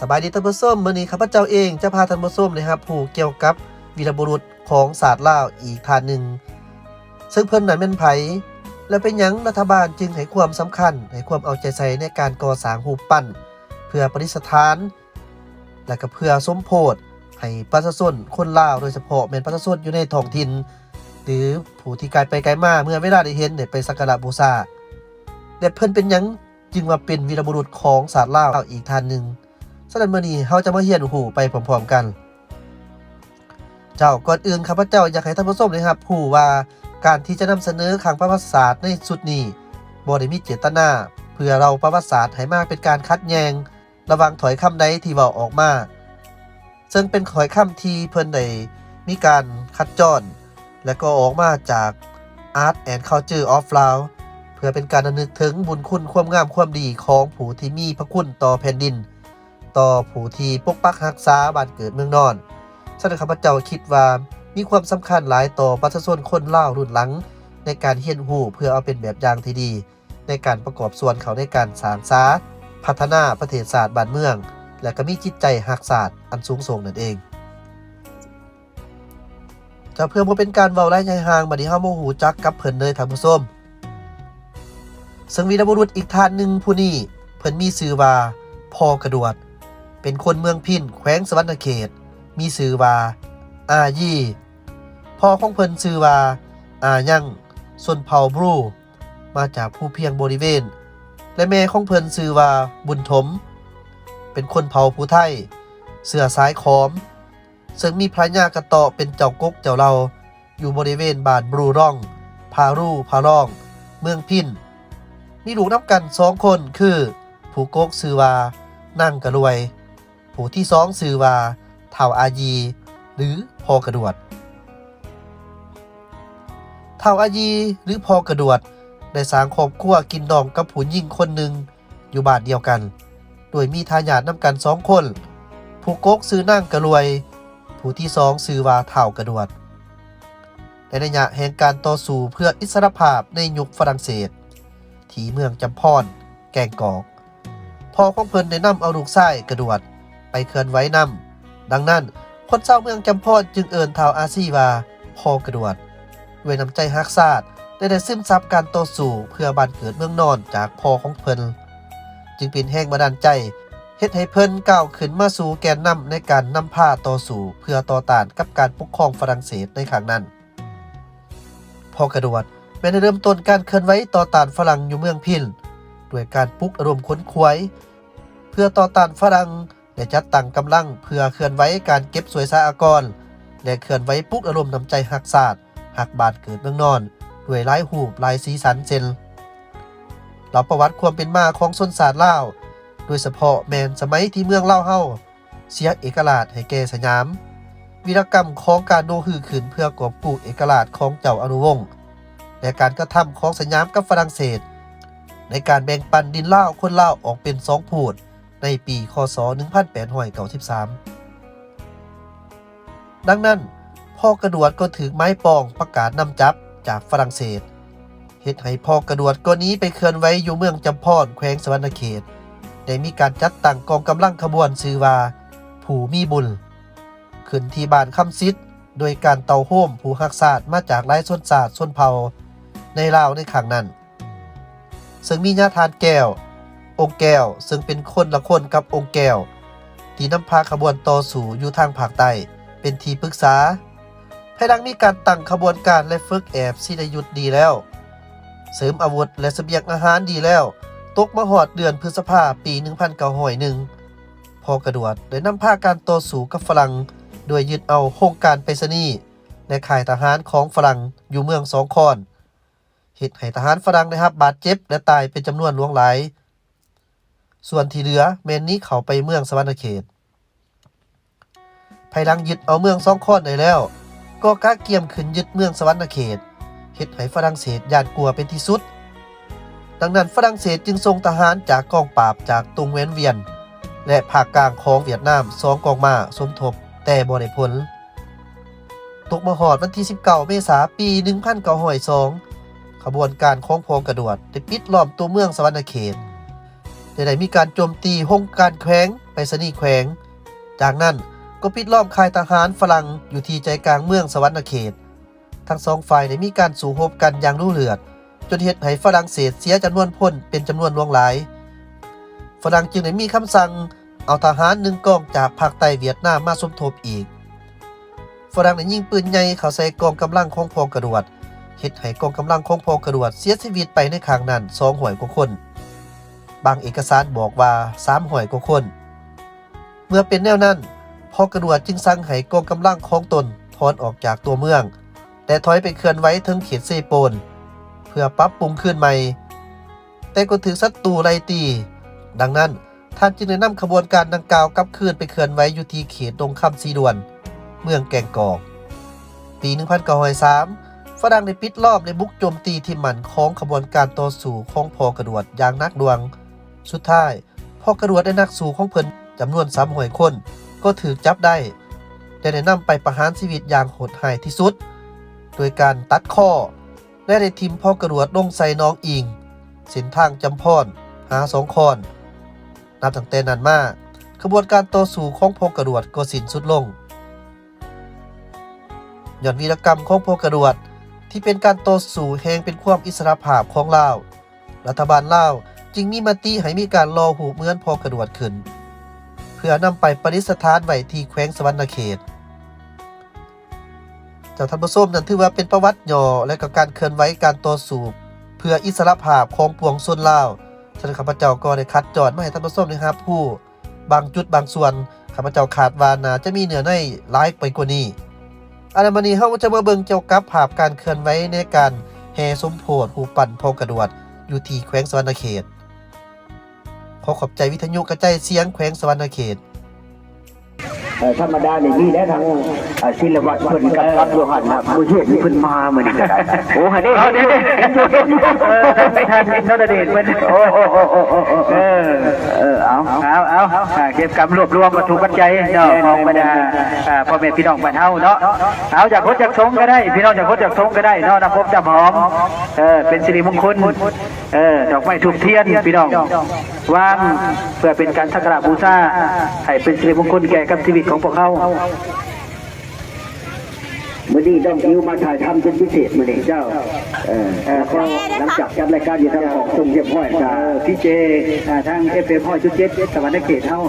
สบายดีท่านผู้ชมมื้อนี้ข้าพเจ้าเองจะพาท่านผู้ชมนะครับ ผู้เกี่ยวกับวีรบุรุษของศาสตร์ลาอีกท่านหนึ่ง ซึ่งเพิ่นนั้นเป็นไผและเป็นยังรัฐบาลจึงให้ความสำคัญให้ความเอาใจใส่ในการก่อสร้างรูปั้น เพื่อประดิษฐาน และก็เพื่อสมโพธิให้ประชาชนคนลาวโดยเฉพาะแม่นประชาชนอยู่ในท้องถิ่นหรือผู้ที่ไกลไปไกลมาเมื่อเวลาได้เห็นได้ไปสักการะบูชาและเพิ่นเป็นยังจึงว่าเป็นวีรบุรุษของศาสตร์ลาอีกท่านหนึ่ง ฉะนั้นมื้อนี้เฮาจะมาเรียนรู้ไปพร้อมๆกัน เจ้าก่อนอื่นข้าพเจ้าอยากให้ท่านผู้ชมนะครับผู้ว่าการที่จะนำเสนอขังประวัติศาสตร์ในสุดนี้บ่ได้มีเจตนา เพื่อเราประวัติศาสตร์ให้มากเป็นการคัดแยง ระวังถอยคำใดที่เว้าออกมาซึ่งเป็นถอยคำที่เพิ่นได้มีการคัดจอนและก็ออกมาจาก Art and Culture of Laos เพื่อเป็นการระลึกถึงบุญคุณความงามความดีของผู้ที่มีพระคุณต่อแผ่นดิน ต่อผู้ที่ปกปักรักษาบ้านเกิดเมืองนอนฉะนั้นข้าพเจ้าคิดว่ามีความสำคัญหลายต่อประชาชนคนเล่ารุ่นหลัง ในการเฮียนหูเพื่อเอาเป็นแบบอย่างที่ดี ในการประกอบส่วนเขาในการสางสาพัฒนาประเทศศาสตร์บ้านเมือง และก็มีจิตใจหักศาสตร์อันสูงส่งนั่นเองจะเพื่อบ่เป็นการเว้าไร้ยายห่างบัดนี้เฮาบ่ฮู้จักกับเพิ่นเลยท่านผู้ชมซึ่งวีรบุรุษอีกท่านหนึ่งผู้นี้เพิ่นมีชื่อว่าพอกระดวด เป็นคนเมืองพินแขวงสวรรณเขต มีชื่อว่าอายี่พ่อของเพิ่นชื่อว่าอายั่งส่วนเผ่าบรู มาจากผู้เพียงบริเวณ และแม่ของเพิ่นชื่อว่าบุญถม เป็นคนเผ่าผู้ไทย เสือสายขอม ซึ่งมีพระญากระเตาะเป็นเจ้ากกเจ้าเราอยู่บริเวณบานบรูร่อง พารูพาร่อง เมืองพินมีลูกนับกันสองคนคือ ผู้กกชื่อว่านั่งกระรวย ผู้ที่สองชื่อว่าเท่าอายี หรือพอกระดวดเท่าอายีหรือพอกระดวดได้สร้างครอบครัวกินดองกับผู้หญิงคนหนึ่งอยู่บ้านเดียวกัน โดยมีทายาทนำกันสองคน ผู้กกซื้อนั่งกระรวย ผู้ที่สองซื้อว่าเท่ากระดวดในระยะแห่งการต่อสู้เพื่ออิสรภาพในยุคฝรั่งเศส ที่เมืองจำพอน แกงกอกพ่อของเพิ่นได้นำเอาลูกชายกระดวด ไปเคลื่อนไหว้นำดังนั้น คนชาเมืองจำพอนจึงเอิ้นท้าวอาซีว่าพอกระดวดด้วยน้ำใจฮักซาดได้ได้ซึมซับการโตสู้เพื่อบ้านเกิดเมืองนอนจากพ่อของเพิ่นจึงเป็นแห่งบันดาลใจเฮ็ดให้เพิ่นก้าวขึ้นมาสู่แกนนำในการนำพาต่อสู้เพื่อต่อต้านกับการปกครองฝรั่งเศสในครั้งนั้น พอกระดวดแม้ได้เริ่มต้นการเคลื่อนไหวต่อต้านฝรั่งอยู่เมืองพินด้วยการปลุกอารมณ์ค้นควย เพื่อต่อต้านฝรั่ง และจัดตั้งกำลังเพื่อเคลื่อนไหวการเก็บสวยสาอากร และเคลื่อนไหวปลุกอารมณ์น้ำใจหักศาสตร์หักบาดเกิดเมืองนอน ด้วยลายหูปลายสีสันเซนเราประวัติความเป็นมาของชนศาสตร์ลาวโดยเฉพาะแมนสมัยที่เมืองเล่าเฮาเสียเอกราชให้แก่สยาม วีรกรรมของการโนฮือขืนเพื่อกอบกู้เอกราชของเจ้าอนุวงศ์และการกระทำของสยามกับฝรั่งเศส ในการแบ่งปันดินเล่าคนเล่าออกเป็นสองพูด ในปีคศ 1893 ดังนั้นพ่อกระดวดก็ถือไม้ปองประกาศนำจับจากฝรั่งเศสเฮ็ดให้พ่อกระดวดก็นี้ไปเคลื่อนไว้อยู่เมืองจำพอนแขวงสวรรณเขตได้มีการจัดตั้งกองกำลังขบวนชื่อว่าผู้มีบุญ ขึ้นที่บ้านคำซิดโดยการเตาโฮมผู้ฮักศาสตร์มาจากหลายชนศาสตร์ชนเผ่าในลาวในครั้งนั้น ซึ่งมีญาทานแก้ว องค์แก้ว ซึ่งเป็นคนละคนกับองค์แก้ว ที่นำพาขบวนต่อสู่อยู่ทางภาคใต้เป็นที่ปรึกษาภายหลังมีการตั้งขบวนการและฝึกแอบสิได้หยุดดีแล้ว เสริมอาวุธและเสบียงอาหารดีแล้ว ตกมาหอดเดือนพฤษภาปี 1901พอกระดวดได้นำพาการต่อสู้กับฝรั่งโดยยึดเอาโครงการไปรษณีย์และข่ายทหารของฝรั่งอยู่เมืองสองคอนเหตุให้ทหารฝรั่งได้รับบาดเจ็บและตายเป็นจำนวนหลวงหลาย ส่วนที่เหลือแมนนี้เขาไปเมืองสวรรณเขตภายหลังยึดเอาเมืองสองคอนได้แล้ว ก็กล้าเกียมขึ้นยึดเมืองสวรรณเขตเฮ็ดให้ฝรั่งเศสยานกลัวเป็นที่สุด ดังนั้นฝรั่งเศสจึงส่งทหารจากกองปราบจากตุงเวนเวียน และภาคกลางของเวียดนามสองกองมาสมทบแต่บ่ได้ผล ตกมาหอดวันที่ 19 เมษายนปี 1902ขบวนการของพองกระดวดได้ปิดล้อมตัวเมืองสวรรณเขต ได้ได้มีการโจมตีห้องการแขวงไปสนีแขวง จากนั้นก็ปิดล้อมค่ายทหารฝรั่งอยู่ที่ใจกลางเมืองสวรรณเขต ทั้งสองฝ่ายได้มีการสู้รบกันอย่างรุ่เลือด จนเหตุให้ฝรั่งเศสเสียจำนวนพลเป็นจำนวนลวงหลาย ฝรั่งจึงได้มีคำสั่งเอาทหารหนึ่งกองจากภาคใต้เวียดนามมาสมทบอีก ฝรั่งได้ยิงปืนใหญ่เข้าใส่กองกำลังของพองกระดวดเฮ็ดให้กองกำลังของพองกระดวดเสียชีวิตไปในครั้งนั้นสองหอยกว่าคน บางเอกสารบอกว่าสามหอยกว่าคน เมื่อเป็นแนวนั้นพอกระดวดจึงสั่งให้กองกำลังของตนถอนออกจากตัวเมือง แต่ถอยไปเคลื่อนไว้ถึงเขตเซโปน เพื่อปรับปรุงขึ้นใหม่ แต่ก็ถือศัตรูไล่ตี ดังนั้นท่านจึงได้นำขบวนการดังกล่าวกลับคืนไปเคลื่อนไว้อยู่ที่เขตตรงคำซีดวน เมืองแกงกอก ปี 1903ฝรั่งได้ปิดล้อมในบุกโจมตีที่หมันของขบวนการต่อสู้ของพอกระดวดอย่างนักดวง สุดท้ายพ่อกระดวดได้นักสู้ของเพิ่นจำนวนสามหอยคน ก็ถือจับได้แต่ได้นำไปประหารชีวิตอย่างโหดหายที่สุด โดยการตัดข้อ และได้ทิมพ่อกระดวดลงใส่น้องอิง เส้นทางจำพรหาสองคอน นับตั้งแต่นั้นมาขบวนการต่อสู้ของพ่อกระดวดก็สิ้นสุดลงย้อนวีรกรรมของพ่อกระดวดที่เป็นการต่อสู้แห่งเป็นความอิสระภาพของลาว รัฐบาลลาว จึงมีมติให้มีการรอหูเหมือนพอกระดวดขึ้น เพื่อนำไปประดิษฐานไว้ที่แขวงสวรรณเขตจ้าท่านผู้ชมนั้นถือว่าเป็นประวัติย่อและกับการเคลื่อนไหวการต่อสู้เพื่ออิสรภาพของปวงชนลาวฉันข้าพเจ้าก็ได้คัดจอดมาให้ท่านผู้ชมนะครับ ผู้บางจุดบางส่วนข้าพเจ้าขาดวานาจะมีเนื้อในหลายไปกว่านี้อันนั้นวันนี้เฮาจะมาเบิ่งเกี่ยวกับภาพการเคลื่อนไหวในการแห่สมโพธิหูปั่นพอกระดวดอยู่ที่แขวงสวรรณเขต อขอบใจวิทยุกระจายเสียงแขวงสวรรณเขตเอ่อธรรมดาเนี่ยมีได้ทั้งเอ่อศิลปะเพิ่นกับรับโยหันนะผู้เฮ็ดนี่เพิ่นมาเหมือนกันโอ้หันนี่เห็นอยู่เห็นอยู่เห็นอยู่เออไม่ทันเห็นนรเดชเพิ่นโอ้โอ้โอ้โอ้โอ้โอ้เออเออเอาเอาเอาอ่าเก็บกำรวบรวมวัตถุปัจจัยเนาะของบรรดาอ่าพ่อแม่พี่น้องบ้านเฮาเนาะเอาจากพจจากสงก็ได้ พี่น้องจากพจจากสงก็ได้เนาะน้ำพบจำหอมเออเป็นสิริมงคล เออดอกไม้ทูบเทียนพี่น้องวางเพื่อเป็นการสักการะบูชาให้เป็นสิริมงคลแก่กับชีวิตของพวกเขามื่อนี้ต้องคิวมาถ่ายทำเป็นพิเศษมื่อนี้เจ้า เออเออก็หลังจากจัดรายการอยู่ทางของทรงเรียบร้อยจ้าพี่เจอ่าทางเอฟเอพ่อชุดเจ็ดสวรรค์เขตเท่า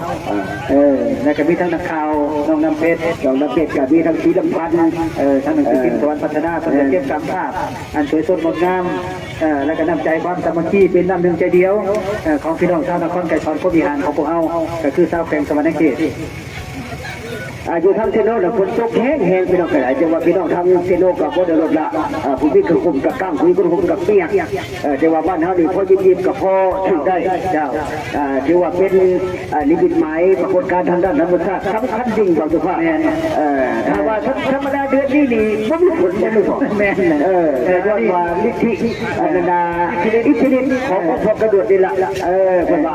เออแล้วก็มีทั้งนักข่าวน้องน้ำเพชรน้องน้ำเพชรกับมีทั้งสีดำพันเออทั้งหนังสือพิมพ์สวรรค์พัฒนาคนจะเก็บกำภาพอันสวยสดงดงามเออ แล้วก็น้ำใจความสามัคคีเป็นน้ำหนึ่งใจเดียวของพี่น้องชาวนครไก่ทอนโคบิหารของพวกเราก็คือชาวแขวงสวรรค์เขต อายู่ทางเซโนแล้วฝนตกแห้งแห้งพี่น้องกันหลายจังหวัดพี่น้องทางเซโนกับบ่ได้ลดละอ่าผู้พี่คือคุมกับกั้งคุยกับคุมกับเปียกเออแต่ว่าบ้านเฮานี่พอยิ้มๆกับพ่อถึงได้เจ้าอ่าถือว่าเป็นอ่านิมิตหมายปรากฏการณ์ทางด้านธรรมชาติสำคัญจริงบางสุภาพเออถ้าว่าธรรมดาเดือนนี้นี่บ่มีฝนบ่มีฝนแม่นเออแต่ยอนว่าลิทิอันนาอิทธิฤทธิ์ของพระกระโดดนี่ละเออเพิ่นว่า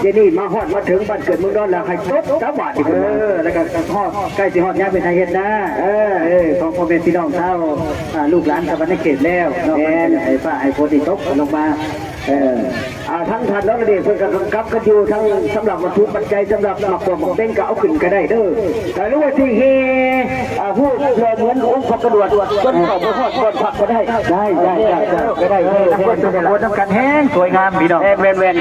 เดี๋ยวนี้มาฮอดมาถึงบ้านเกิดเมืองนอนแล้วให้ตบสาบาทเออแล้วก็ฮอดใกล้สิฮอดย่าเป็นไทเฮ็ดนะเออเออของพ่อแม่พี่น้องเท่าอ่าลูกหลานชาวบ้านในเขตแล้วเนาะแม่นไอ้ฟ้าไอ้โพธิตกลงมาเอออ่าทั้งท่านน้องเด็กเพิ่อนก็กำกับกันอยู่ทั้งสำหรับวัตถุปัจจัยสำหรับหมักตัวหมักเด้งก็เอาขึ้นก็ได้เด้อแต่รู้ว่าที่เฮอ่าผู้เพื่อเหมือนองค์พระกระดวดจนเข้าบ่ฮอดก่อนพักก็ได้ได้ได้ได้ก็ได้เฮ้ทั้งคนทั้งคนทำกันแห้งสวยงามพี่น้องแห้งแว่น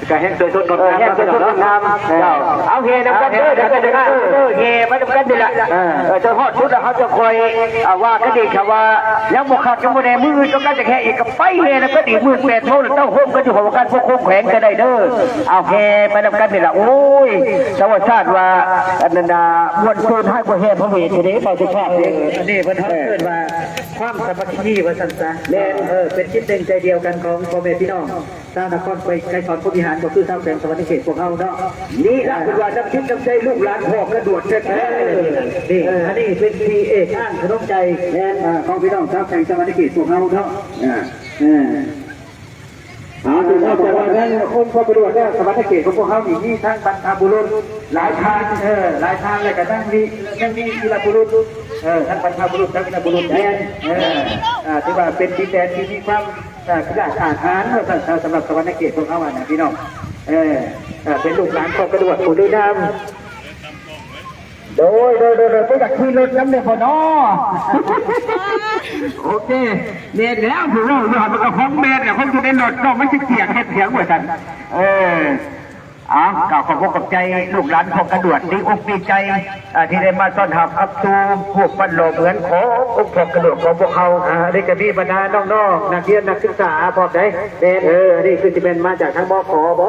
ๆเออก็แห้งโดยสุดงดงามแห้งโดยสุดงดงามเอาเฮนำกันเด้อเดี๋ยวกันเด้อเฮมานำกันนี่แหละเออจะฮอดชุดแล้วเขาจะคอยว่ากันดีครับว่ายังบ่ขาดจังบ่แน่มือต้องการจะแค่อีกกับไปเฮนำกันอีกมือ8โมงแล้วเต้าโฮมกันอยู่ของการพวกโค้งแขวงก็ได้เด้อเอาเฮมานำกันนี่แหละโอ้ยชาวชาติว่าอันนั้นน่ะมวลชนให้บ่แห่พระเวททีนี้ไปจะชาตินี่อันนี้เพิ่นเอิ้นว่าความสามัคคีว่าซั่นซะแม่นเออเป็นจิตหนึ่งใจเดียวกันของพ่อแม่พี่น้องชาวนครไปไกลสอนผู้บริหารก็คือชาวแขวงสวรรค์เขตพวกเฮาเนาะนี่ล่ะคือว่าน้ำคิดน้ำใจลูกหลานพ่อกระโดดแท้ๆนี่อันนี้เป็นทีเอกอ้างขนมใจแม่นอ่าของพี่น้องชาวแขวงสวรรค์เขตพวกเฮาเนาะอ่าอ่าเอาถึงเอาจากวันนั้นองค์พระประดวดเนี่ยสมรรถเขตของพวกเขามีนี่ทั้งบรรพบุรุษหลายทางเออหลายทางเลยก็ทั้งมีทั้งมีกีฬาบุรุษเออทั้งบรรพบุรุษทั้งกีฬาบุรุษแดนเอออ่าถือว่าเป็นดินแดนที่มีความ อ่ากระดาษอาหารเมื่อสำหรับสำหรับสมรรถเขตของเขาอะนะพี่น้องเอออ่าเป็นลูกหลานของกระดวดผู้ดื้อนำโดยโดยโดยโดยไปจากขี่รถน้ำเนี่ยพอนาะโอเคเรียนแล้วผมว่าหยอดมันก็คงเมนเนี่ยคงจะได้หลดก็ไม่ใช่เสียงแค่เสียงเหมือนกันเอออ๋อกล่าวขอบคุณกับใจลูกหลานของกระดวดดีอกดีใจที่ได้มาต้อนรับครับตูมพวกบันโลเหมือนขององค์พกระดวดของพวกเขาอ่าได้กระบี่บรรดาน้องๆนักเรียนนักศึกษาพร้อมได้เเออนี่คือจะเป็นมาจากทางบขบ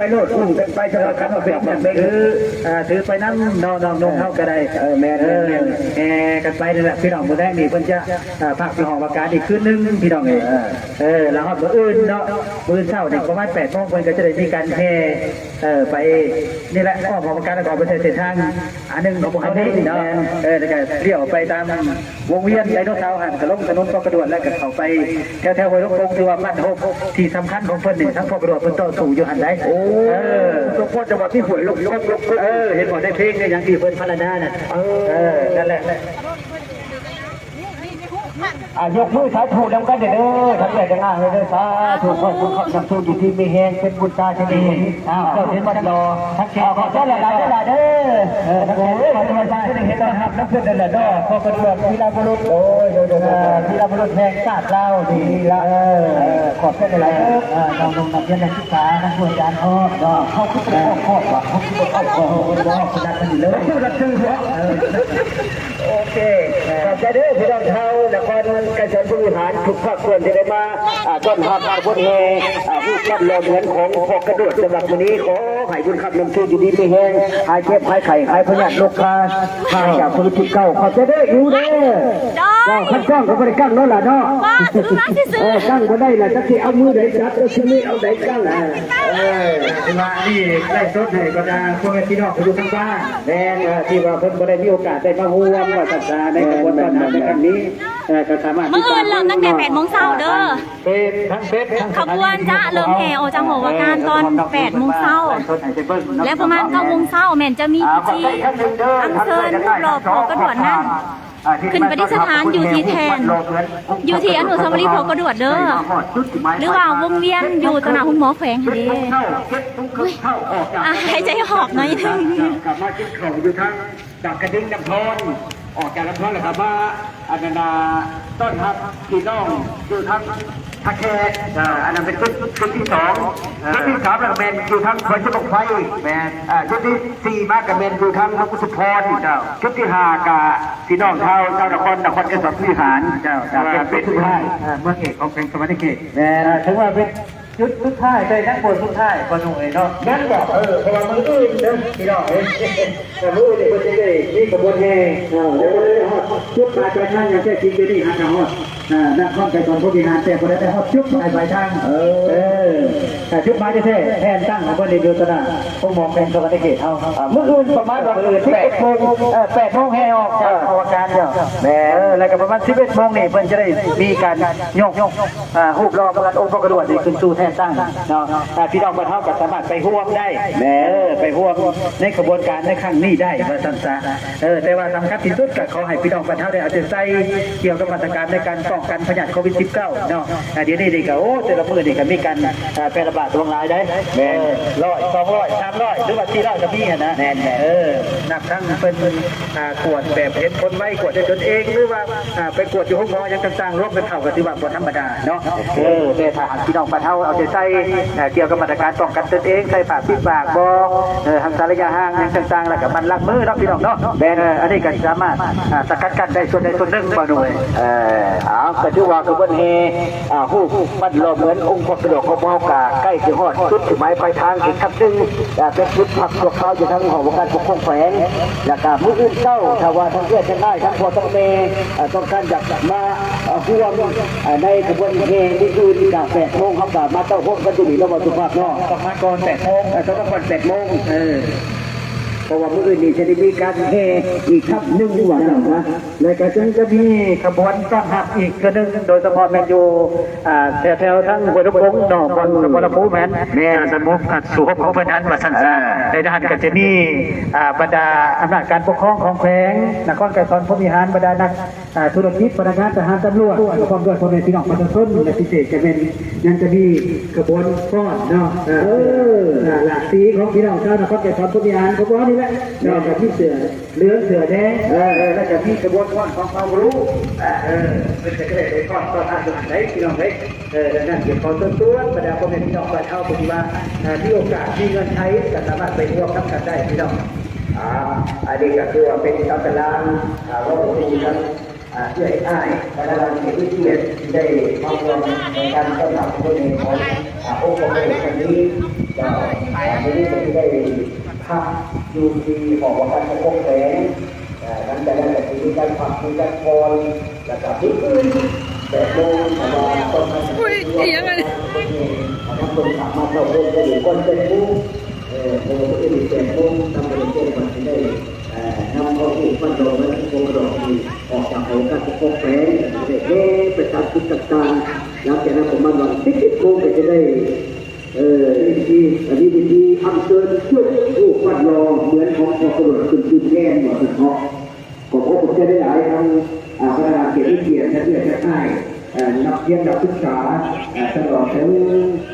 ไปโลดมุ่งกันไปสำหรับการเอาเป็นแบบนี้คืออ่าถือไปน้ำน้องๆน้องๆเขาก็ได้เออแม่เออแอกันไปนี่นแหละพี่น้องมือแรกนี่เพิ่นจะอ่าพักที่หอประกาศอีกคืนนึงพี่น้องเองเออแล้วฮอดมื้ออื่นเนาะมื้อเช้านี่ประมาณ8โมงเพิ่นก็จะได้มีการแห่เออไปนี่แหละออกหอประกาศแล้วก็เอาไปเส้นทางอันนึงของอันนี้เนาะเออแล้วก็เลี้ยวไปตามวงเวียนไดโนเสาร์หันก็ลงถนนก็กระโดดแล้วก็เข้าไปแถวๆห้วยลงกงที่ว่าบ้านโฮกที่สำคัญของเพิ่นนี่ทั้งพ่อกระโดดเพิ่นต่อสู้อยู่หันได้โอ้เออทุกคนจังหวัดที่ห้วยลงลงเออเห็นบ่ได้เพลงเนี่ยอย่างที่เพิ่นพรรณนาน่ะเออนั่นแหละ อายกมือสาธุนำกันเด้อทั้งใหญ่ทั้งง่ายเลยเด้อสาธุขอบคุณขอบคุณทุกอยู่ที่มีแหงเป็นบุญตาชนีอ้าวเห็นบัดรอทั้งเขตขอบคุณหลายๆหลายๆเด้อเออทั้งเขตขอบคุณหลายๆที่ได้เห็นนะครับนักเพื่อนเด้อเด้อขอบคุณแบบพีราบุรุษโอ้ยโดยโดยพีราบุรุษแห่งชาติเราดีละเออขอบคุณหลายๆเด้อเออน้องๆนักเรียนนักศึกษานักบวชยานพ่อเนาะเข้าคุยกันพ่อว่าเข้าคุยกันพ่อว่าขนาดนั้นเลยรักชื่อเหรอ เคขอบใจเด้พี่น้องชาวนครกระชนผู้บริหารทุกภาคส่วนที่ได้มาต้อนรับอาบุญเฮผู้ขับเรือเหมือนของพอกระโดดสำหรับวันนี้ขอให้บุญขับนำชื่อยู่ดีไม่แห้งหายเจ็บหายไข้หายพยาธิโรคคาหายจากโควิดสิบเก้าขอบใจเด้อยู่เด้อก็ขั้นจ้องก็ไม่ได้กั้งเนาะล่ะเนาะกั้งก็ได้แหละจักที่เอามือไหนจับแล้วที่นี่เอาไหนกั้งอะ เออมานี่ได้สดให้ก็ได้พวกพี่น้องอยู่ทางบ้านแน่นที่ว่าเพิ่นบ่ได้มีโอกาสได้มาร่วมว่าศาสนาในกระบวนการในครั้งนี้เออก็สามารถเมื่อคืนเริ่มตั้งแต่8โมงเช้าเด้อเฟซทั้งเฟซทั้งขบวนจะเริ่มแห่ออกจากหอว่าการตอน8โมงเช้าและประมาณ9โมงเช้าแม่นจะมีพิธีอัญเชิญรูปหล่อพอกระดวดนั่น ขึ้นประดิษฐานอยู่ที่แทน อยู่ที่อนุสาวรีย์พอกระดวดเด้อหรือว่าวงเวียนอยู่ตรงหน้าคุณหมอแขวงหั่นเด้อะหายใจหอบหน่อยนึงกลับมากินข้าวอยู่ทางจากกระดิ่งน้ำพรออกจากน้ำพรแล้วครับว่าอันนานาต้นครับพี่น้องอยู่ทา งทักแคอ่าอันนั้นเป็นชุดชุดที่สองชุดที่สามแล้วก็เป็นอยู่ทางคอยชบกไฟแมนชุดที่สี่มากกับเมนอยู่ทางพระกุศลพรเจ้าชุดที่ห้ากับพี่น้องเท่าเจ้านครนครเกษรพิหารเจ้าเป็นเป็นสุดท้ายเมื่อเอกของเป็นสมัยเขตแมนถึงว่าเป็นจุดสุดท้ายใจนักบวชสุดท้ายก็หนุ่ยเนาะนั่นบอกเออเพราะว่ามืออื่นเด้อพี่น้องแต่มือนี่ก็จะได้มีกระบวนแห่เดี๋ยวก็ได้ฮอดจุดปลายปลายทางอย่างแท้จริงไปนี่ฮะนะฮอดนักข้อมใจตอนผู้บริหารแต่คนได้ฮอดจุดปลายปลายทางเออแต่จุดหมายแท้แทนตั้งของคนในดูตนาต้องมองเป็นสวัสดิเขตเอาเมื่อคืนประมาณวันอื่นแปดโมงแปดโมงแห่ออกจากอวกาศเนาะแหมแล้วก็ประมาณสิบเอ็ดโมงนี่เพิ่นจะได้มีการโยกโยกอ่ารูปรอประกันองค์พระกระดวดนี่ขึ้นสู่แทนตั้งเนาะอ่พี่น้องบ้านเฮาก็สามารถไปร่วมได้แหมไปร่วมในกระบวนการในครั้งนี้ได้ว่าซั่นซะเออแต่ว่าสำคัญที่สุดก็ขอให้พี่น้องบ้านเฮาได้เอาใจใส่เกี่ยวกับมาตรการในการป้องกันพยาธิโควิด -19 เนาะอ่าเดี๋ยวนี้นี่ก็โอ้แต่ละมื้อนี่ก็มีการอ่าแพร่ระบาดลงหลายได้แม่ร้อยสองร้อยสามร้อยหรือว่าสี่ร้อยก็มีอะนะแน่นเออนับทั้งเป็นอ่ากวดแบบเห็นคนไว้กวดด้วยตนเองหรือว่าอ่าไปกวดอยู่ห้องหมอยังต่างๆรวมเป็นเท่ากับที่ว่าบ่ธรรมดาเนาะเออแต่ถ้าหากพี่น้องบ้านเฮาเอาใจใส่เอ่อเกี่ยวกับมาตรการป้องกันตนเองใส่ปากปิดปากบเออทำสารยาห่างอย่างต่างๆแล้วก็มันลักมือเนาะพี่น้องเนาะแบนเอออันนี้ก็สามารถอ่าสกัดกั้นได้ส่วนใดส่วนหนึ่งบ่หน่วยเออเอาก็ถือว่าขบวนเฮอ่าฮู้มันรอเหมือนองค์พระกระโดดของพระกาใกล้จะฮอดจุดที่หมายปลายทางอีกครับซึ่งอ่าเป็นจุดพักตัวเขาอยู่ทั้งหอวงการปกครองแฝงแล้วก็มื้ออื่นเจ้าถ้าว่าทั้งเพื่อนทั้งได้ทั้งพ่อทั้งแม่อ่าต้องการอยากมาอ่าร่วมอ่าในขบวนเฮนี่คือที่กาแฟโมงครับก็มาเต้าพบกันอยู่นี่แล้วบ่สุภาพเนาะต้องมาก่อนแปดโมงต้องมาก่อนแปดโมงเออ เพราะว่ามื้ออื่นนี่จะได้มีการแห่อีกครับหนึ่งวันนะแล้วก็จึงจะมีขบวนต้อนรับอีกกระนึงโดยเฉพาะแมนยูอ่าแถวๆทั้งหัวลำโพงดอกบอลบอลภูแมนแม่สมุกขัดสู่ของเพื่อนนั้นมาสั้นๆในด้านก็จะมีอ่าบรรดาอำนาจการปกครองของแขวงนครไกรสอนพรหมิหารบรรดานักอ่าธุรกิจพนักงานทหารตำรวจพร้อมด้วยพ่อแม่พี่น้องประชาชนและพิเศษจะเป็นยังจะมีกระบวนฟ้อนเนาะเออหลากสีของพี่น้องชาวนครไกรสอนพรหมิหารขบวนนี้แหละเนาะกับพี่เสือเหลืองเสือแดงเออแล้วจะมีกระบวนฟ้อนของความรู้เออเป็นจะได้ได้ฟ้อนต้อนรับหานได้พี่น้องได้เออนั่นเกี่ยวกับต้นตัวบรรดาพ่อแม่พี่น้องไประชาปฏิบัติที่โอกาสที่เงินใช้ก็สามารถไปร่วมทำกันได้พี่น้องอ่าอันนี้ก็คือเป็นตำรางอ่าว่าผมมีทั้งอ่าเพื่อให้อ้ายและเราเกียรติเกียรติได้มาร่วมในการต้อนรับคนในของอ่าองค์กรในครั้งนี้ก็อ่าวันนี้ก็ได้ พักอยู่ที่หอวัดพระพงแสงนั้นแต่นั้นก็คือมีการพักมีการพรแล้วก็พื้นอื่นแบบโมงแต่ว่าต้นไม้อุ้ยยังไงนะครับคนสามารถเราเล่นได้อยู่ก้นเป็นผู้เออโอ้ก็มีแต่พวกทำเป็นพวกมันได้เอ่อนำเอาผู้ฟันโดนและพวกดอกนี้ออกจากโอกาสพวกแฝงได้เล่ไปตามจุดต่างๆแล้วจากนั้นผมมันวันติดติดโค้งก็จะได้ เอ่อดีดีอันนี้ดีดีอันเชิญช่วยผู้ฟันรอเหมือนของพอกระโดดขึ้นขึ้นแง่หมดเฉพาะผมก็ผมจะได้หลายทางอ่าพนักงานเกียรติเกียรติและเพื่อนจะให้เอ่อนักเรียนนักศึกษาเอ่อตลอดถึง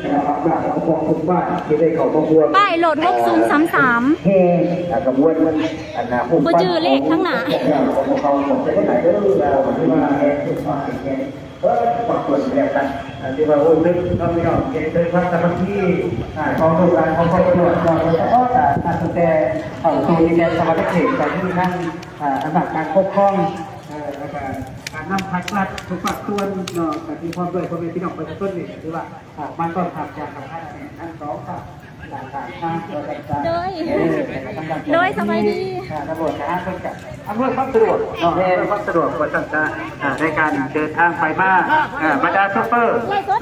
คณะพักบ้านของพวกทุกบ้านที่ได้เข้ามาบวชป้ายโหลดหกศูนย์สามสามเฮอ่ากระบวนมันอันน่ะผู้บ่จื้อเลขข้างหน้าของเขาผมจะได้ไหนเด้อแล้วที่ว่าแห่ทุกฝ่ายแห่ เออปักส่วนเดียวกันอันที่ว่าโอ้นึกต้องไม่ต้องเก็บเลยพระสมาธิอ่าของโรงการของพ่อประโยชน์ก่อนแล้วก็แต่อาจจะแต่เข้าสู่ในแดนสมาธิเขตแต่ที่นั่นอ่าอำนาจการปกครองอ่อแล้วก็การนำพักรัฐทุกภาคส่วนเนาะแต่ที่พร้อมด้วยพ่อแม่พี่น้องประชาชนนี่ถือว่าอ่ามันต้อนรับจากทางภาคเนี่ยทั้งสองฝ่า ยต่างๆทางตัวต่างๆโดยเออต่างๆโดยสบายดีอ่าตำรวจนะฮะเพิ่นกับอำนวยความสะดวกเนาะอำนวยความสะดวกกว่าต่างๆอ่าในการเดินทางไปมาอ่าบรรดาซูเปอร์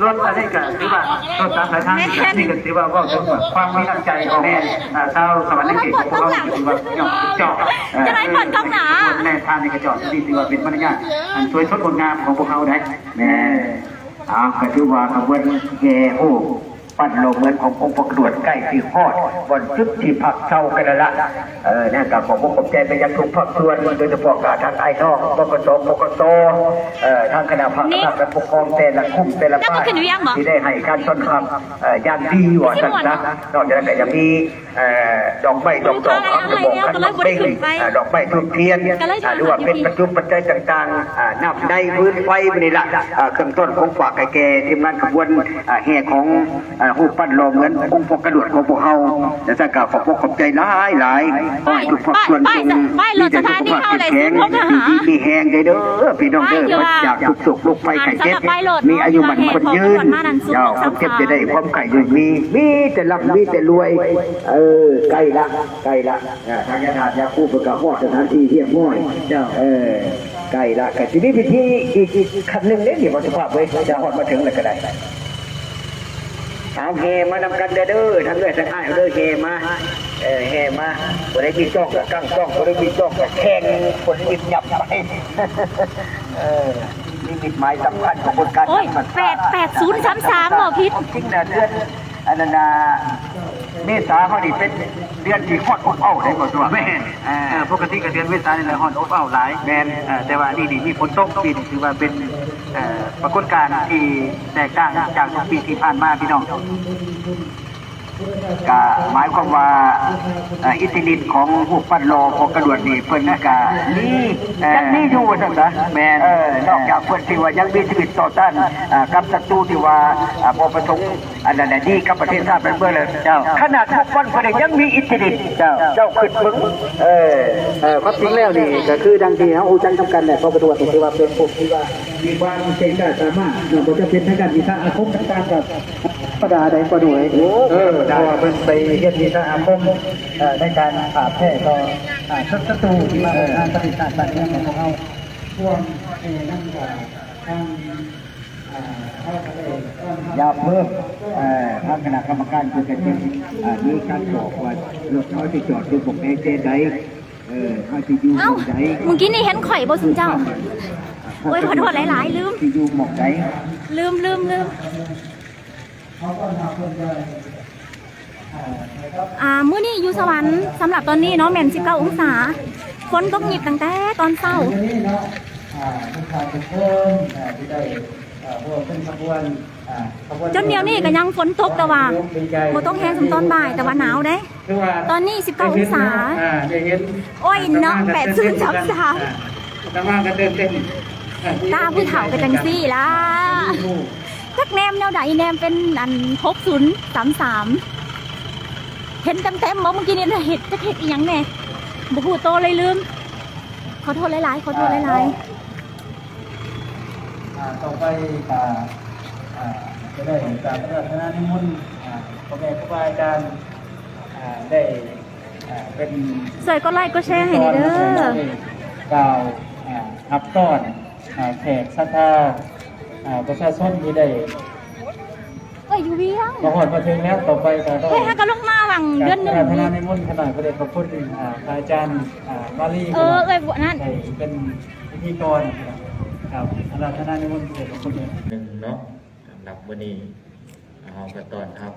รถอะไรกันหรือว่ารถตามสายทางที่กันถือว่าว่าถึงความมีน้ำใจของแม่อ่าชาวสวรรค์เขตของพวกเราถือว่าเจาะเจาะจะได้เปิดกล้องหนาแน่ทานในกระจอดที่ถือว่าเป็นมารยาทอันสวยสดงดงามของพวกเขาได้แน่อ่าก็ถือว่าขบวนแห่โอ้ ปั้นโลงเหมือนขององค์ประกวดใกล้ที่ฮอดบนจุดที่พักเช่ากันนั่นละเออเนี่ยกับผมผมใจไปยังทุกภาคส่วนโดยเฉพาะกับทางไอ้นอกปกสปกสเอ่อทางคณะพักคณะการปกครองแต่ละคุ้มแต่ละบ้านที่ได้ให้การต้อนรับเอ่ออย่างดีว่าสันนะนอกจากนั้นก็ยังมีเอ่อดอกไม้ดอกดอกอักระบอกขันน้ำเบ้งอ่าดอกไม้ทุกเทียนอ่าหรือว่าเป็นประจุปัจจัยต่างๆอ่าน้ำในพื้นไฟนี่ละอ่าเครื่องต้นของฝากไก่แก่ทีมงานขบวนอ่าแห่ของอ่าหูปปั้นโลเหมือนองค์พกกระดวดของพวกเขาแต่ถ้ากับขอบขอบใจหลายหลายขอให้ทุกภาคส่วนจงมีแต่สุขภาพแข็งแรงมีมีแหงใจเด้อพี่น้องเด้อมาจากทุกสุขลูกไฟไข่เจ็บมีอายุมันคนยืนเจ้าคนเจ็บจะได้ความไข่ยืนมี มีแต่ร่ำมีแต่รวย เออใกล้ละใกล้ละอ่าทางยานาดยาคู่ประกาศฮอดสถานที่เทียบง่อยเจ้าเออใกล้ละก็จะมีพิธีอีกอีกคันหนึ่งเนี่ยเดี๋ยวมันจะพาไปจะฮอดมาถึงแล้วก็ได้ เอาเฮมานำกันเด้อเด้อทั้งเด้อทั้งอ้ายเอาเด้อเฮมาเออเฮมาคนได้มีจ้องกับกั้งจ้องคนได้มีจ้องกับแข่งคนได้มีหยับไปเออนี่มีหมายสำคัญของคนการโอ้ยทำมันแปดแปดศูนย์สามสามหมอพิษจริงนะเดือนอันนั้นนะเมษาเขาดิเป็นเดือนที่ฮอดอบอ้าวได้กว่าตัวแม่นอ่าปกติก็เดือนเมษานี่แหละฮอดอบอ้าวหลายแม่นอ่าแต่ว่านี่นี่มีฝนตกปีนี้ถือว่าเป็นเอ่อ ปรากฏการณ์ที่แตกต่างจากทุกปีที่ผ่านมาพี่น้อง ก็หมายความว่าอิทธิฤทธิ์ของหูปั้นโลของกระดวนนี่เพิ่นน่ะก็นี่ยังมีอยู่ว่าซั่นะแม่นเออนอกจากเพิ่นที่ว่ายังมีชีวิตต่อต้านกับศัตรูที่ว่าบ่ประสงค์อันนั้นน่ะดีกับประเทศชาติเป็นเบิ่เลยเจ้าขนาดพวกปั้นเพิ่นยังมีอิทธิฤทธิ์เจ้าเจ้าขึ้นเบิ่งเออเออความจริงแล้วนี่ก็คือดังที่เฮาฮู้จักนํกันแหละพราะกระดวนนี่คือว่าเป็นพวกที่ว่ามีความเก่งกล้าสามารถเนาะบ่จะเป็นทางการวิชาอาคมต่างๆกับ ระดาใดก็ด้วยเออเพราะว่าเพิ่นไปเฮ็ดวิชาอาคมเอ่อในการปราบแพ้ต่ออ่าศัตรูที่มาเอ่อทางปฏิบัติการต่างๆของพวกเราช่วงเอ่อนั่นก็ทางอย่าเพิ่มเอ่อทางคณะกรรมการคือกันเป็นอ่ามีการบอกว่ารถเขาที่จอดอยู่บกแม่เจใดเออเขาที่อยู่เอ้าหมองใดเมื่อกี้นี่เห็นข่อยบ่ซุมเจ้าโอ้ยขอโทษหลายๆลืมที่อยู่หมองใดลืมลืมลืม อ่ามื้อนี้อยู่สวรรค์สำหรับตอนนี้เนาะแม่น19องศาฝนตกหยิบตั้งแต่ตอนเช้าวันนี้เนาะอ่าผู้ชายทุกคนอ่าที่ได้อ่าพวกเป็นขบวนอ่าขบวนจนเดี๋ยวนี้ก็ยังฝนตกแต่ว่าบ่ต้องแห้งสำตอนบ่ายแต่ว่าหนาวเด้ คือว่าตอนนี้19องศาอ่าได้เห็นโอ้ยเนาะแปดศูนย์สามสามตะมากันเต้นเต้นตาผู้เฒ่าก็จังซี่ล่ะ จักแนมแนวใดแนมเป็นอัน6033เห็นเต็มๆบ่เมื่อกี้นี่เห็ดจักเห็ดอีหยังแน่บ่ฮู้โตเลยลืม ขอโทษหลายๆ ขอโทษหลายอ่าต่อไปอ่าอ่าจะได้จากพระราชนานิมนต์อ่าพ่อแม่ครูบาอาจารย์อ่าได้อ่าเป็นๆสวยก็ไลค์ก็แชร์ให้หน่อยเด้อกล่าวอ่าอับต้อนอ่าแขกศรัทธา อ่าประชาชนที่ได้เอ้ยอยู่เวียงมาหอดมาถึงแล้วต่อไปก็ต้องเฮ้ยฮะก็ลงมาหวังเดือนหนึ่งการพัฒนี่นาในมุ่นต์ขนาดประเด็นขอบคุณอ่าอาจารย์อ่ามาลีเออเอ้ยบวนั่นได้เป็นพิธีกรครับอาราธนาในมุ่นต์เด็กขอบคุณเลยหนึ่งเนาะสำหรับวันนี้เอากระตอนครับ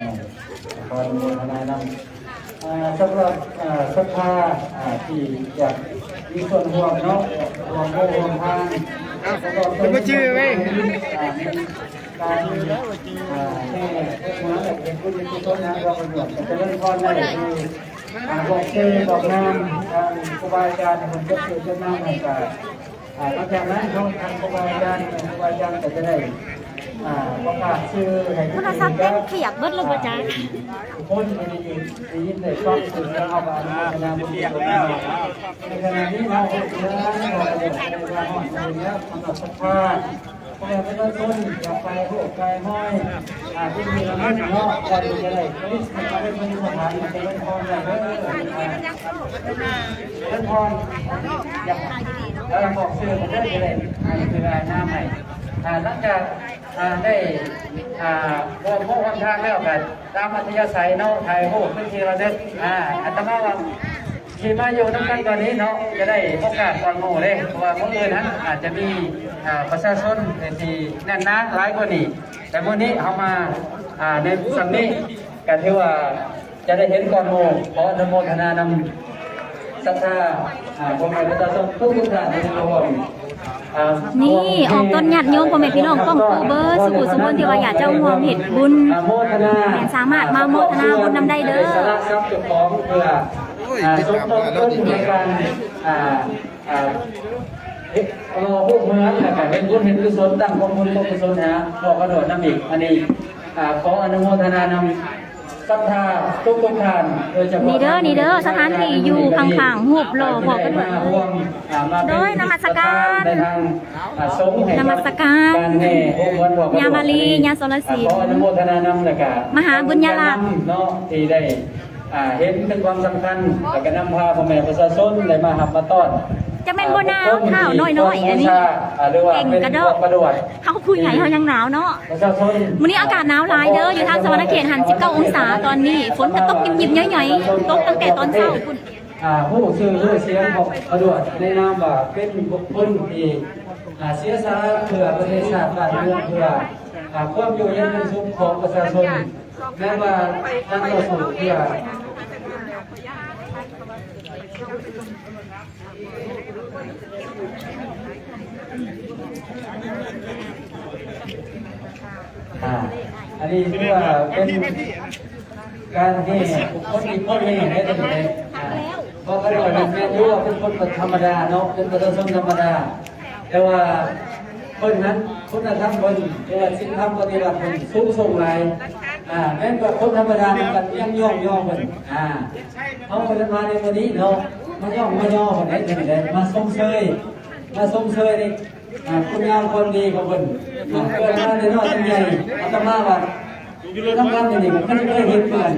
อ่าขออนุโมทนานำอ่าสำหรับอ่าศรัทธาอ่าที่อยาก มีส่วนร่วมเนาะรวมโมรวมทางเป็นมาชื่อไหมการอ่าให้มาแบบเป็นผู้มีส่วนนะเราประโยชน์จะเริ่มต้นได้คือบอกชื่อบอกนามทางครูบาอาจารย์คนก็คือเจ้าหน้าที่ต่างๆอ่าหลังจากนั้นเขาทางครูบาอาจารย์ครูบาอาจารย์ก็จะได้ อ่าประกาศชื่อให้โททุกรคนศัพท์คเต็รัมบเปียกเบิดเลยบ่จ้าทุกคนไม่ได้ยินได้ยินได้ฟังถึงแล้วเอามาพัฒนาบุญกุศลในขณะนี้เราเองเราเองในการอ่อนเองแล้วสำหรับศรัทธาพ่อแม่ประชาชนอยากไปผู้อกใจห้อยอ่าที่มีระเบียบเนาะก่อนที่จะได้เฮ้ยมันจะเป็นสถานที่เป็นพรได้เด้อเป็นพรอยากแล้วบอกชื่อมันได้เลยอันนี้คือหน้าใหม่อ่า หลังจากได้รวมพวกคนทางแล้วกันตามอัธยาศัยเนาะถ่ายรูปเป็นทีละเด็ดอ่าอาตมาว่าที่มาอยู่น้ำกันตอนนี้เนาะจะได้โอกาสก่อนหมู่เลยเพราะว่าเมื่ออื่นนั้นอาจจะมีประชาชนที่แน่นนาหลายกว่านี้ แต่เมื่อนี้เขามาในสัมนี้กันที่ว่าจะได้เห็นก่อนหมู่ขออนุโมทนานำศรัทธาอ่าพ่อแม่ประชาชนทุกทุกท่านที่มาร่วมอ่า นี่ออกต้นญาติโยมพ่อแม่พี่น้องต้องปูเบอร์สมุทรสมบูรณ์ที่ว่าอยากจะร่วมเฮ็ดบุญอ่าโมทนาแม่สามารถมาโมทนาบุญนำได้เด้อสาระทรัพย์เจ้าของเพื่ออ่าสมทบทุนในการอ่าอ่าเอ๊ะรอพวกเมืองนะครับเป็นบุญเห็นกุศลตั้งกองบุญกองกุศลนะบอกกระโดดน้ำอีกอันนี้ขออนุโมทนานำ ศรัทธาทุกทุกๆท่านโดยเฉพาะนี่เด้อนี่เด้อสถานที่อยู่ข้างๆหูบหล่อพอกันหมดมาร่วมอ่ามาเป็นโดยนมัสการในทางอ่าสงฆ์แห่งนมัสการการแห่พวกเมืองบอกกระโดดยามาลียาสรศิลป์ขออนุโมทนานำนะครับมหาบุญญาลักษณ์เนาะที่ได้อ่าเห็นถึงความสำคัญแล้วก็นำพาพ่อแม่ประชาชนได้มาหับมาต้อน จะเป็นบ่หนาวข้าวน้อยๆอันนี้อ่าหรือว่าเก่งเป็นกระพโดวดกประดวดเฮาผู้ใหญ่เฮายังหนาวเนาะประชาชนมื้อนี้อากาศหนาวหลายเด้ออยู่ทางสวรรณเขตหัน19 องศาตอนนี้ ฝนก็ตกยิบๆย่อยๆตกตั้งแต่ตอนเช้าพุ่นอ่าผู้ชื่อผู้เสียงของประดวดในนามว่าเป็นบุคคลที่อ่าเสียสละเพื่อประเทศชาติบ้านเมืองเพื่ออ่าความอยู่เย็นเป็นสุขของประชาชนแม้ว่านั่งต่อสู้เพื่อ อ่าอันนี้คือว่าเป็นการที่คคลอีกคนหนึงได้ถึงเลยอ่าเพราะกระโดดนั้นแม่รู้ว่าเป็นคนธรรมดาเนาะเป็นประชาชนธรรมดา แต่ว่าคนนั้นคุณธรรมคนเรียกว่าสิ่งธรรมปฏิบัติคนสูงส่งหลายอ่าแม้แต่คนธรรมดามันก็ยังย่องย่องคนอ่าเขาคนมาในวันนี้เนาะ มาย่องมาย่อคนนี้จะได้มาส่งเสยมาส่งเสยนี่คุณงามคนดีของคนเกิดมาในนอกจังใหญ่อาตมาว่าทำงานอย่างนี้ไม่เคยเห็นเหมือน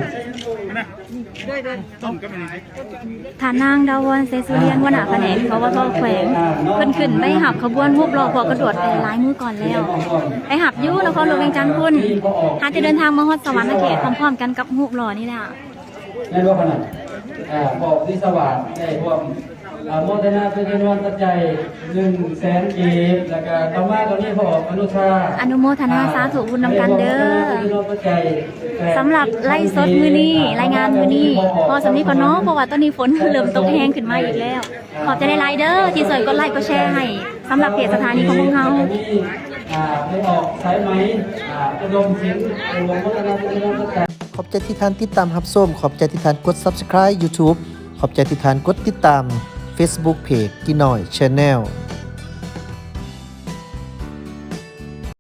ฐานางดาวอนเซซูเรียนวนาแผนกกวทแขวงเพิ่นขึ้นไปหับขบวนรูปหล่อพอกระโดดแต่หลายมือก่อนแล้ว ไปหับยุแล้วก็ลงเวียงจันทน์คุณหาจะเดินทางมาฮอดสวรรค์เขตพร้อมๆกันกับรูปหล่อนี่แหละ อ่าบอกที่สว่างได้พวกอ่าโมทนาเป็นจำนวนปัจจัยหนึ่งแสนกีบแล้วก็ต่อมาตรงนี้พออนุชาอนุโมทนาสาธุบุญนำกันเด้อสำหรับไล่สดมือนี้รายงานมือนี้พอสำนี้ก่อนเนาะเพราะว่าตอนนี้ฝนเริ่มตกแห้งขึ้นมาอีกแล้ว ขอบใจได้ไลายเด้อที่สวยก็ไลค์ก็แชร์ให้สำหรับเพจสถานีของพวกเราไม่ออกใช้ไหมอ่าจะดมสินรวมวัฒนธรรมเป็นเรื่องปัจจัย ขอบใจที่ท่านติดตามรับชมขอบใจที่ท่านกด Subscribe YouTube ขอบใจที่ท่านกดติดตาม Facebook Page กินหน่อย Channel